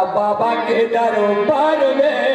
सिंगा बाबा के